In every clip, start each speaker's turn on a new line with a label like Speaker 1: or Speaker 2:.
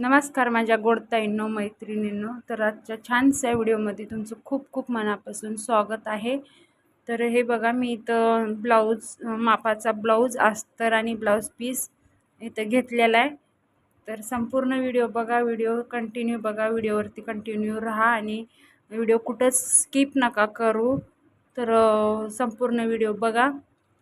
Speaker 1: नमस्कार माझ्या गोडताईंनो मैत्रिणींनो. तर आजच्या छानशा व्हिडिओमध्ये तुमचं खूप खूप मनापासून स्वागत आहे. तर हे बघा मी इथं ब्लाऊज मापाचा ब्लाऊज अस्तर आणि ब्लाऊज पीस इथं घेतलेला आहे. तर संपूर्ण व्हिडिओ बघा व्हिडिओ कंटिन्यू बघा व्हिडिओवरती कंटिन्यू राहा आणि व्हिडिओ कुठंच स्किप नका करू. तर संपूर्ण व्हिडिओ बघा.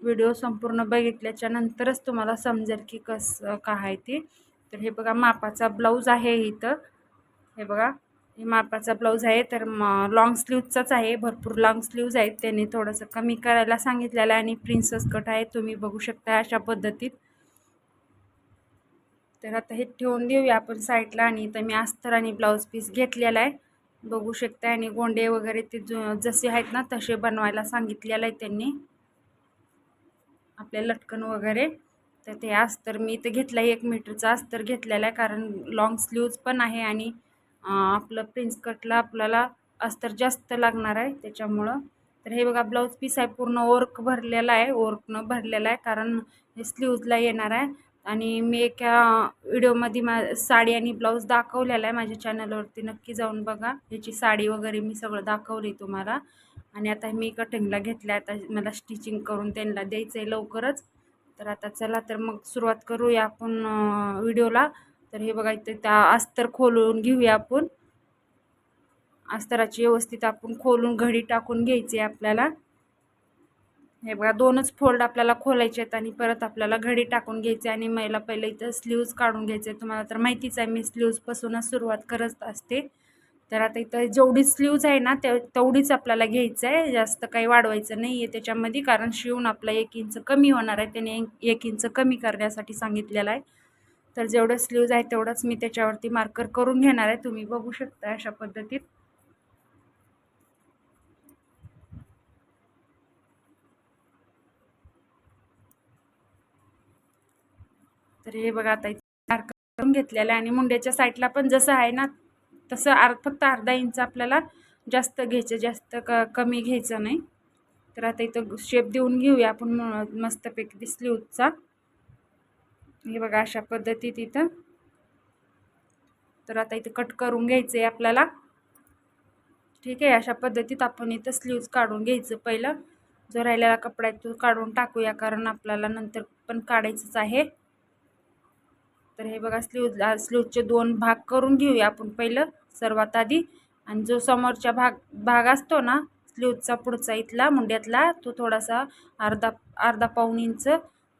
Speaker 1: व्हिडिओ संपूर्ण बघितल्याच्या नंतरच तुम्हाला समजेल की कसं काय आहे ते. तर हे बघा मापाचा ब्लाऊज आहे इथं. हे बघा हे मापाचा ब्लाऊज आहे. तर म लॉंग स्लीवचाच आहे. भरपूर लॉंग स्लीव्ज आहेत. त्यांनी थोडंसं कमी करायला सांगितलेलं आहे आणि प्रिन्सेस कट आहे. तुम्ही बघू शकता अशा पद्धतीत. तर आता हे ठेवून देऊया आपण साईडला आणि इथं मी अस्तर आणि ब्लाऊज पीस घेतलेला आहे. बघू शकता आणि गोंडे वगैरे ते ज जसे आहेत ना तसे बनवायला सांगितलेलं आहे त्यांनी. आपले लटकन वगैरे. तर ते अस्तर मी इथं घेतलं आहे एक मीटरचा अस्तर घेतलेला आहे कारण लॉंग स्लीव्ज पण आहे आणि आपलं प्रिन्स कटला आपल्याला अस्तर जास्त लागणार आहे त्याच्यामुळं. तर हे बघा ब्लाऊज पीस आहे पूर्ण ओर्क भरलेला आहे ओर्कनं भरलेला आहे कारण हे स्लीव्जला येणार आहे. आणि मी एका व्हिडिओमध्ये मा साडी आणि ब्लाऊज दाखवलेला आहे माझ्या चॅनलवरती नक्की जाऊन बघा. ह्याची साडी वगैरे मी सगळं दाखवली तुम्हाला. आणि आता मी कटिंगला घेतलं आहे आता मला स्टिचिंग करून त्यांना द्यायचं आहे लवकरच. तर आता चला तर मग सुरुवात करूया आपण व्हिडिओला. तर हे बघा इथं त्या अस्तर खोलून घेऊया आपण. अस्तराची व्यवस्थित आपण खोलून घडी टाकून घ्यायची आहे आपल्याला. हे बघा दोनच फोल्ड आपल्याला खोलायचे आहेत आणि परत आपल्याला घडी टाकून घ्यायची आणि मला पहिलं इथं स्लीव्ज काढून घ्यायचे तुम्हाला तर माहितीच आहे मी स्लीव्जपासूनच सुरुवात करत असते. तर आता इथं जेवढी स्लीव्ज आहे ना ते तेवढीच आपल्याला घ्यायचं आहे. जास्त काही वाढवायचं नाही आहे त्याच्यामध्ये कारण शिवून आपलं एक इंच कमी होणार आहे. त्याने एक इंच कमी करण्यासाठी सांगितलेलं आहे. तर जेवढं स्लीव्ज आहे तेवढंच मी त्याच्यावरती मार्कर करून घेणार आहे. तुम्ही बघू शकता अशा पद्धतीत. तर हे बघा आता मार्कर करून घेतलेलं आहे. आणि मुंड्याच्या साईडला पण जसं आहे ना तसं आर फक्त अर्धा इंच आपल्याला जास्त घ्यायचं जास्त क कमी घ्यायचं नाही. तर आता इथं शेप देऊन घेऊया आपण म- मस्तपैकी स्लीवचा हे बघा अशा पद्धतीत इथं. तर आता इथं कट करून घ्यायचं आहे आपल्याला. ठीक आहे अशा पद्धतीत आपण इथं स्लीव्ज काढून घ्यायचं पहिलं. जो राहिलेला कपडा आहे तो काढून टाकूया कारण आपल्याला नंतर पण काढायचंच आहे. तर हे बघा स्लीव स्लीवचे दोन भाग करून घेऊया आपण पहिलं सर्वात आधी. आणि जो समोरचा भाग भाग असतो ना स्लीवचा पुढचा इथला मुंड्यातला तो थोडासा अर्धा अर्धा पाऊण इंच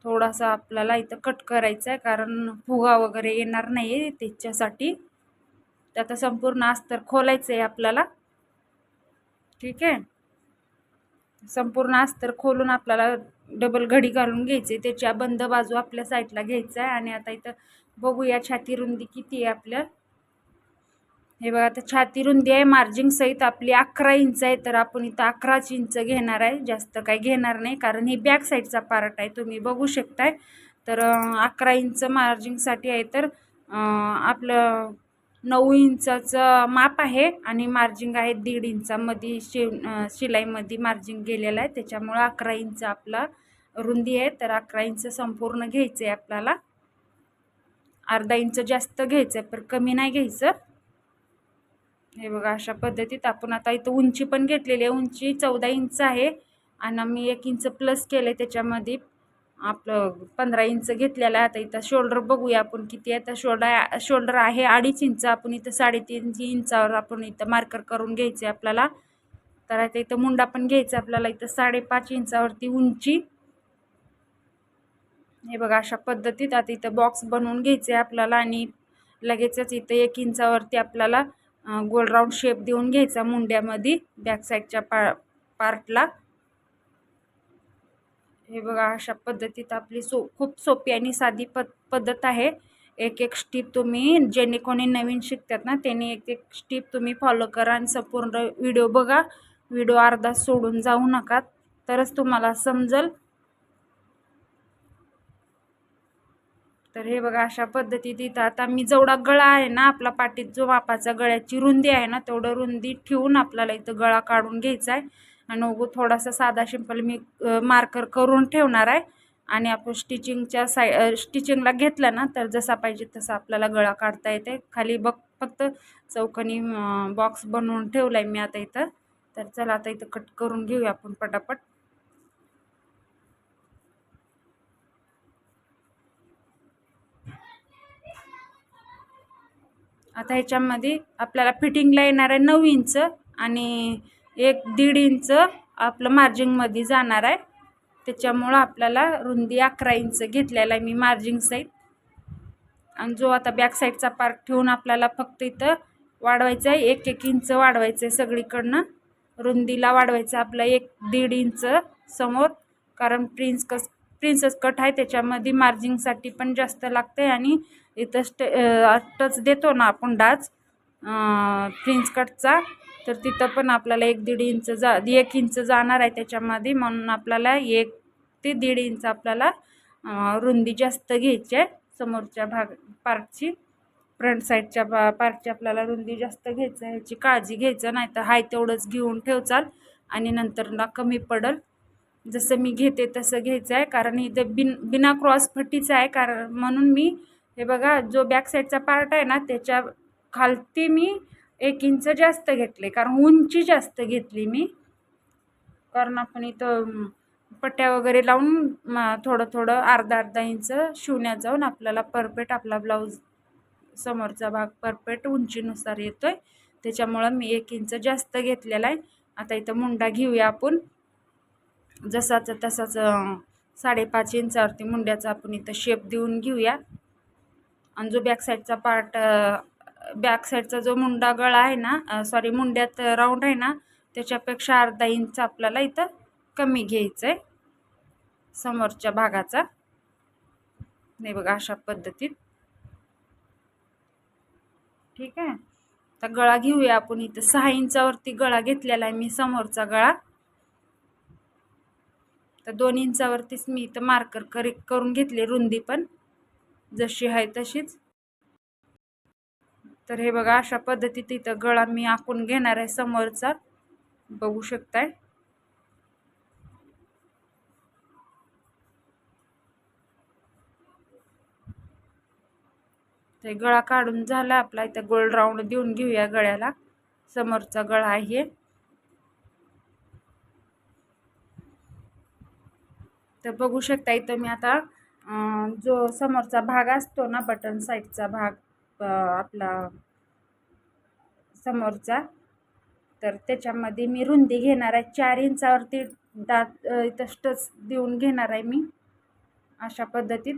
Speaker 1: थोडासा आपल्याला इथं कट करायचा आहे कारण फुगा वगैरे येणार नाही आहे त्याच्यासाठी. तर आता संपूर्ण अस्तर खोलायचं आहे आपल्याला. ठीक आहे? संपूर्ण अस्तर खोलून आपल्याला डबल घडी घालून घ्यायची. त्याच्या बंद बाजू आपल्या साईडला घ्यायचा आहे. आणि आता इथं बघूया छाती रुंदी किती आहे आपल्या हे बघा आता छाती रुंदी आहे. मार्जिंग सहित आपली अकरा इंच आहे. तर आपण इथं अकराच इंच घेणार आहे. जास्त काही घेणार नाही. कारण ही बॅक साईडचा पार्ट आहे. तुम्ही बघू शकताय. तर अकरा इंच मार्जिंगसाठी आहे तर आपलं नऊ इंचाचं माप आहे आणि मार्जिंग आहे दीड इंचामध्ये शिव शिलाईमध्ये मार्जिंग गेलेलं आहे. त्याच्यामुळं अकरा इंच आपला रुंदी आहे. तर अकरा इंच संपूर्ण घ्यायचं आहे आपल्याला. अर्धा इंच जास्त घ्यायचं आहे पण कमी नाही घ्यायचं. हे बघा अशा पद्धतीत आपण आता इथं उंची पण घेतलेली आहे. उंची चौदा इंच आहे. आणि मी एक इंच प्लस केलं आहे त्याच्यामध्ये. आपलं पंधरा इंच घेतलेलं आता इथं शोल्डर बघूया आपण किती आहे. तर शोल्डर शोल्डर आहे अडीच इंच. आपण इथं साडेतीन इंचावर आपण इथं मार्कर करून घ्यायचे आपल्याला. तर आता इथं मुंडा पण घ्यायचा आपल्याला. इथं साडेपाच इंचावरती उंची. हे बघा अशा पद्धतीत आता इथं बॉक्स बनवून घ्यायचे आहे आपल्याला आणि लगेचच इथं एक इंचावरती आपल्याला गोल राऊंड शेप देऊन घ्यायचा मुंड्यामध्ये बॅक साईडच्या पा पार्टला हे बघा अशा पद्धतीत आपली सो खूप सोपी आणि साधी पद पद्धत आहे. एक एक स्टीप तुम्ही जेणे कोणी नवीन शिकतात ना त्यांनी एक एक स्टीप तुम्ही फॉलो करा आणि संपूर्ण व्हिडिओ बघा. व्हिडिओ अर्धा सोडून जाऊ नका. तरच तुम्हाला समजेल. तर हे बघा अशा पद्धतीत इथं आता मी जेवढा गळा आहे ना आपला पाठीत जो मापाचा गळ्याची रुंदी आहे ना तेवढं रुंदी ठेवून आपल्याला इथं गळा काढून घ्यायचा आहे आणि उगू थोडासा साधा सिंपल मी मार्कर करून ठेवणार आहे. आणि आपण स्टिचिंगच्या साय स्टिचिंगला घेतलं ना तर जसा पाहिजे तसा आपल्याला गळा काढता येते. खाली बघ फक्त चौकनी बॉक्स बनवून ठेवला आहे मी आता इथं. तर चला आता इथं कट करून घेऊया आपण पटापट. आता ह्याच्यामध्ये आपल्याला फिटिंगला येणार आहे नऊ इंच आणि एक दीड इंच आपलं मार्जिंगमध्ये जाणार आहे. त्याच्यामुळं आपल्याला रुंदी अकरा इंच घेतलेला आहे मी मार्जिंग साईड आणि जो आता बॅक साईडचा पार्ट ठेवून आपल्याला फक्त इथं वाढवायचं आहे एक एक इंच वाढवायचं आहे सगळीकडनं. रुंदीला वाढवायचं आपलं एक दीड इंच समोर. कारण प्रिन्स कस प्रिन्सेस कट आहे त्याच्यामध्ये मार्जिंगसाठी पण जास्त लागतं आहे आणि इथं स्टे टच देतो ना आपण डाच प्रिन्स कटचा तर तिथं पण आपल्याला एक दीड इंच जा एक इंच जाणार आहे त्याच्यामध्ये. म्हणून आपल्याला एक ते दीड इंच आपल्याला रुंदी जास्त घ्यायची आहे समोरच्या भाग पार्टची फ्रंट साईडच्या बा पार्टची आपल्याला रुंदी जास्त घ्यायचं आहे. ह्याची काळजी घ्यायचं नाही तर हाय तेवढंच घेऊन ठेवचाल आणि नंतर ना कमी पडल. जसं मी घेते तसं घ्यायचं आहे. कारण इथं बिन बिना क्रॉस फटीचं आहे. कारण म्हणून मी हे बघा जो बॅक साईडचा पार्ट आहे ना त्याच्या खालती मी एक इंच जास्त घेतले कारण उंची जास्त घेतली मी. कारण आपण इथं पट्ट्या वगैरे लावून थोडं थोडं अर्धा अर्धा इंच शिवण्यात जाऊन आपल्याला परफेक्ट आपला ब्लाऊज समोरचा भाग परफेक्ट उंचीनुसार येतो आहे त्याच्यामुळं मी एक इंच जास्त घेतलेला आहे. आता इथं मुंडा घेऊया आपण. जसाच तसाच साडेपाच इंचावरती मुंड्याचा आपण इथं शेप देऊन घेऊया. आणि जो बॅक साईडचा पार्ट बॅक साईडचा जो मुंडा गळा आहे ना सॉरी मुंड्यात राऊंड आहे ना त्याच्यापेक्षा अर्धा इंच आपल्याला इथं कमी घ्यायचं आहे समोरच्या भागाचा. नाही बघा अशा पद्धतीत. ठीक आहे? आता गळा घेऊया आपण इथं. सहा इंचावरती गळा घेतलेला आहे मी समोरचा गळा. तर दोन इंचावरतीच मी इथं मार्कर करी करून घेतली रुंदी पण. जशी आहे तशीच. तर हे बघा अशा पद्धतीत इथं गळा मी आखून घेणार आहे समोरचा. बघू शकताय. ते गळा काढून झाला आपला. इथं गोल्ड राऊंड देऊन घेऊया गळ्याला. समोरचा गळा आहे. तर बघू शकता इथं मी आता जो समोरचा भाग असतो ना बटन साईडचा भाग आपला समोरचा. तर त्याच्यामध्ये मी रुंदी घेणार आहे. चार इंचावरती दात इथं स्टच देऊन घेणार आहे मी. अशा पद्धतीत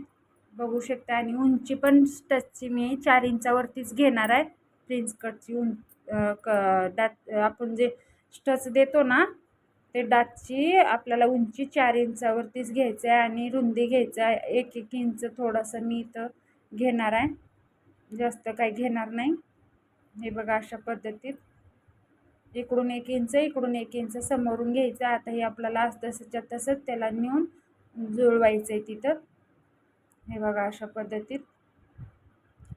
Speaker 1: बघू शकता. आणि उंची पण स्टचची मी चार इंचावरतीच घेणार आहे. प्रिन्स कटची उं क दात आपण जे स्टच देतो ना ते दातची आपल्याला उंची चार इंचावरतीच घ्यायचं आहे आणि रुंदी घ्यायचं आहे एक एक इंच थोडंसं मी इथं घेणार आहे. जास्त काही घेणार नाही. हे बघा अशा पद्धतीत. इकडून एक इंच इकडून एक इंच समोरून घ्यायचं. आता हे आपल्याला तसंच्या तसंच त्याला नेऊन जुळवायचं आहे तिथं. हे बघा अशा पद्धतीत.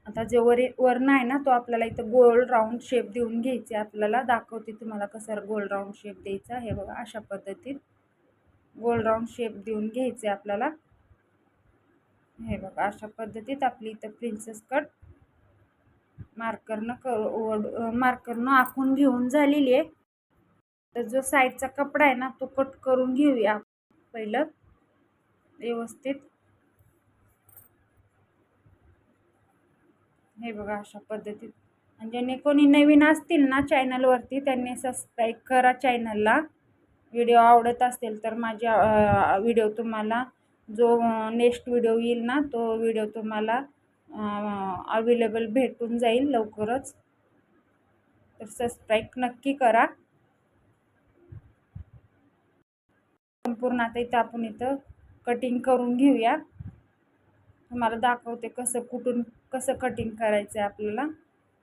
Speaker 1: आता जे वर वर्ण आहे ना तो आपल्याला इथं गोल राऊंड शेप देऊन घ्यायचे आपल्याला दाखवते तुम्हाला कसं गोल राऊंड शेप द्यायचा हे बघा अशा पद्धतीत. गोल राऊंड शेप देऊन घ्यायचे आपल्याला. हे बघा अशा पद्धतीत आपली इथं प्रिन्सेस कट मार्करनं कर मार्करनं आखून घेऊन झालेली आहे. तर जो साईडचा कपडा आहे ना तो कट करून घेऊया पहिलं. व्यवस्थित. हे बघा अशा पद्धतीत. आणि ज्यांनी कोणी नवीन असतील ना चॅनलवरती त्यांनी सबस्क्राईब करा चॅनलला व्हिडिओ आवडत असेल तर माझ्या व्हिडिओ तुम्हाला जो नेक्स्ट व्हिडिओ येईल ना तो व्हिडिओ तुम्हाला अवेलेबल भेटून जाईल लवकरच. तर सबस्क्राईब नक्की करा. संपूर्ण आता इथं आपण इथं कटिंग करून घेऊया. तुम्हाला दाखवते कसं कुठून कसं कटिंग करायचं आहे आपल्याला.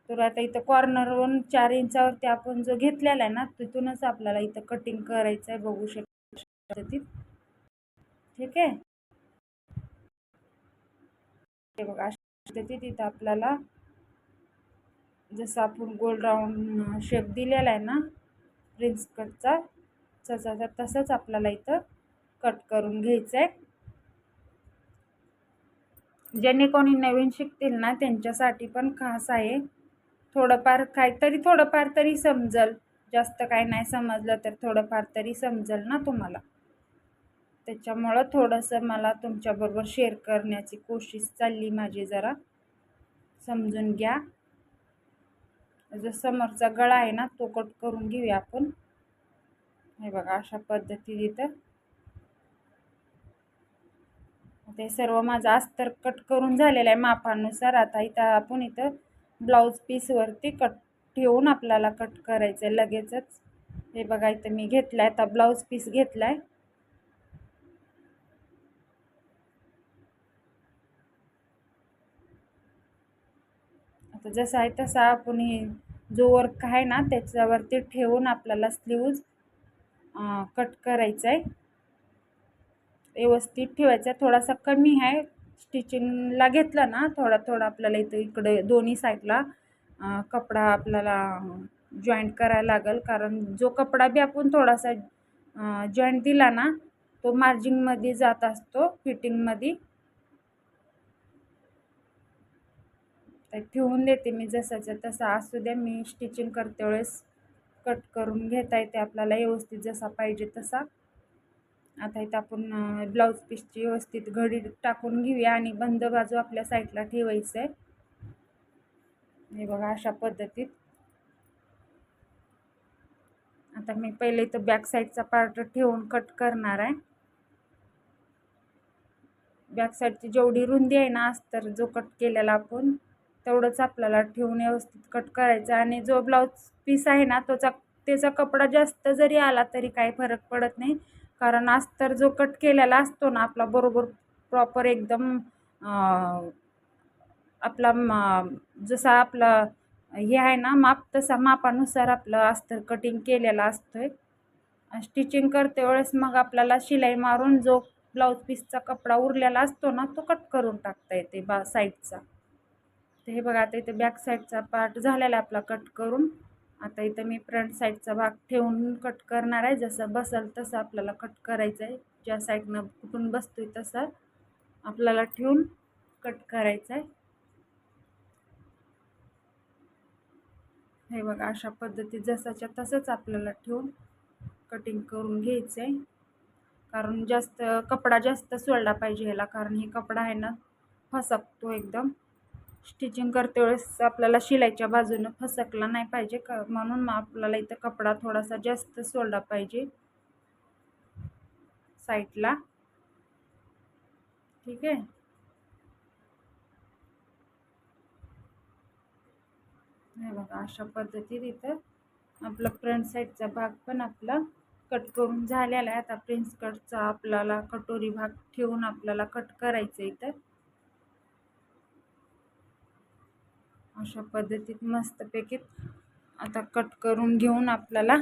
Speaker 1: तर आता इथं कॉर्नरवरून चार इंचावरती आपण जो घेतलेला आहे ना तिथूनच आपल्याला इथं कटिंग करायचं आहे. बघू शकतो ठीक आहे? हे बघा अशा तिथं आपल्याला जसं आपण गोल राऊंड शेप दिलेला आहे ना प्रिन्स कटचा तसा तसंच आपल्याला इथं कट करून घ्यायचं आहे ज्याने कोणी नवीन शिकतील ना त्यांच्यासाठी पण खास आहे. थोडंफार काहीतरी थोडंफार तरी समजल. जास्त काय नाही समजलं तर थोडंफार तरी समजल ना तुम्हाला. त्याच्यामुळं थोडंसं मला तुमच्याबरोबर शेअर करण्याची कोशिश चालली माझी जरा. समजून घ्या. जो समोरचा गळा आहे ना तो कट करून घेऊया आपण. हे बघा अशा पद्धती इथं ते सर्व माझं अस्तर कट करून झालेलं आहे मापानुसार. आता इथं आपण इथं ब्लाऊज पीसवरती कट ठेवून आपल्याला कट करायचं आहे लगेचच. हे बघा इथं मी घेतलं आहे आता ब्लाऊज पीस घेतला आहे आता जसं आहे तसा आपण हे जो वर्क आहे ना त्याच्यावरती ठेवून आपल्याला स्लीव्ज कट करायचं आहे व्यवस्थित ठेवायचं आहे थोडासा कमी आहे. स्टिचिंगला घेतलं ना थोडा थोडा आपल्याला इथं इकडे दोन्ही साईडला कपडा आपल्याला जॉईंट करायला लागेल. कारण जो कपडा बी आपण थोडासा जॉईंट दिला ना तो मार्जिंगमध्ये जात असतो फिटिंगमध्ये तर ठेवून देते मी जसाच्या तसा. असू द्या मी स्टिचिंग करते वेळेस. कट करून घेता येते आपल्याला व्यवस्थित जसा पाहिजे तसा. आता इथं आपण ब्लाऊज पीसची व्यवस्थित घडी टाकून घेऊया आणि बंद बाजू आपल्या साईडला ठेवायचं आहे हे बघा अशा पद्धतीत. आता मी पहिले इथं बॅक साईडचा पार्ट ठेवून कट करणार आहे. बॅक साईडची जेवढी रुंदी आहे ना तर जो कट केलेला आपण तेवढंच आपल्याला ठेवून व्यवस्थित कट करायचं. आणि जो ब्लाऊज पीस आहे ना तोचा त्याचा कपडा जास्त जरी आला तरी काही फरक पडत नाही. कारण अस्तर जो कट केलेला असतो ना आपला बरोबर प्रॉपर एकदम आपला जसा आपला हे आहे ना माप तसा मापानुसार आपलं अस्तर कटिंग केलेला असतो आहे स्टिचिंग करते वेळेस मग आपल्याला शिलाई मारून जो ब्लाऊज पीसचा कपडा उरलेला असतो ना तो कट करून टाकता येते बा साईडचा तर हे बघा आता इथे बॅक साईडचा पार्ट झालेला आपला कट करून. आता इथं मी फ्रंट साईडचा भाग ठेवून कट करणार आहे. जसं बसल तसं आपल्याला कट करायचं आहे. ज्या साईडनं कुठून बसतोय तसं आपल्याला ठेवून कट करायचं आहे. हे बघा अशा पद्धतीत जसाच्या तसंच आपल्याला ठेवून कटिंग करून घ्यायचं आहे. कारण जास्त कपडा जास्त सोडला पाहिजे ह्याला. कारण हे कपडा आहे ना फसकतो एकदम. स्टिचिंग करते वेळेस आपल्याला शिलाईच्या बाजूनं फसकला नाही पाहिजे. का म्हणून मग आपल्याला इथं कपडा थोडासा जास्त सोडला पाहिजे. साईडला. ठीक आहे? हे बघा अशा पद्धतीत इथं आपलं फ्रंट साईडचा भाग पण आपला कट करून झालेला आहे. आता प्रिन्स कटचा आपल्याला कटोरी भाग ठेवून आपल्याला कट करायचं इथं. अशा पद्धतीत मस्तपैकी आता कट करून घेऊन आपल्याला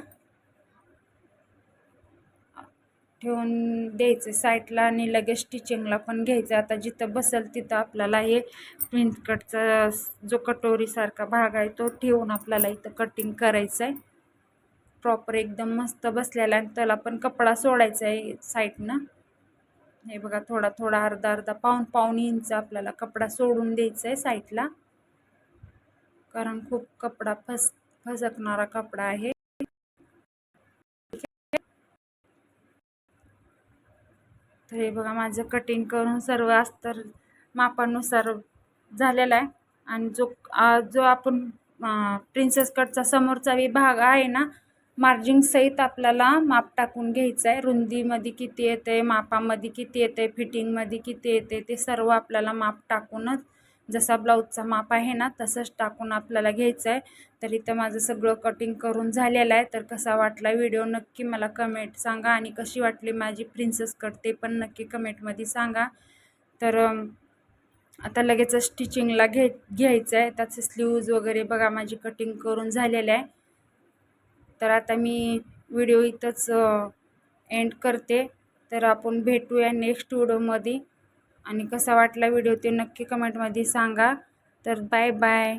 Speaker 1: ठेवून द्यायचं. साईडला आणि लगेच स्टिचिंगला पण घ्यायचं. आता जिथं बसेल तिथं आपल्याला हे प्रिंट कटचा जो कटोरीसारखा भाग आहे तो ठेवून आपल्याला इथं कटिंग करायचं आहे प्रॉपर एकदम मस्त बसलेला आहे. त्याला पण कपडा सोडायचा आहे साईडनं. हे बघा थोडा थोडा अर्धा अर्धा पाऊन पाऊन इंच आपल्याला कपडा सोडून द्यायचा आहे साईडला. कारण खूप कपडा फस फसकणारा कपडा आहे. तर हे बघा माझं कटिंग करून सर्व अस्तर मापानुसार झालेला आहे. आणि जो जो आपण प्रिन्सेस कटचा समोरचा विभाग आहे ना मार्जिंग सहित आपल्याला माप टाकून घ्यायचं आहे. रुंदीमध्ये किती येते मापामध्ये किती येते फिटिंगमध्ये किती येते ते सर्व आपल्याला माप टाकूनच जसा ब्लाऊजचा माप आहे ना तसंच टाकून आपल्याला घ्यायचं आहे. तर इथं माझं सगळं कटिंग करून झालेलं आहे. तर कसा वाटला व्हिडिओ नक्की मला कमेंट सांगा आणि कशी वाटली माझी प्रिन्सेस कट ते पण नक्की कमेंटमध्ये सांगा. तर आता लगेच स्टिचिंगला घे घ्यायचं आहे. त्याचे स्लीव्ज वगैरे बघा माझी कटिंग करून झालेलं आहे. तर आता मी व्हिडिओ इथंच एंड करते. तर आपण भेटूया नेक्स्ट व्हिडिओमध्ये आणि कसा वाटला व्हिडिओ ते नक्की कमेंटमध्ये सांगा. तर बाय बाय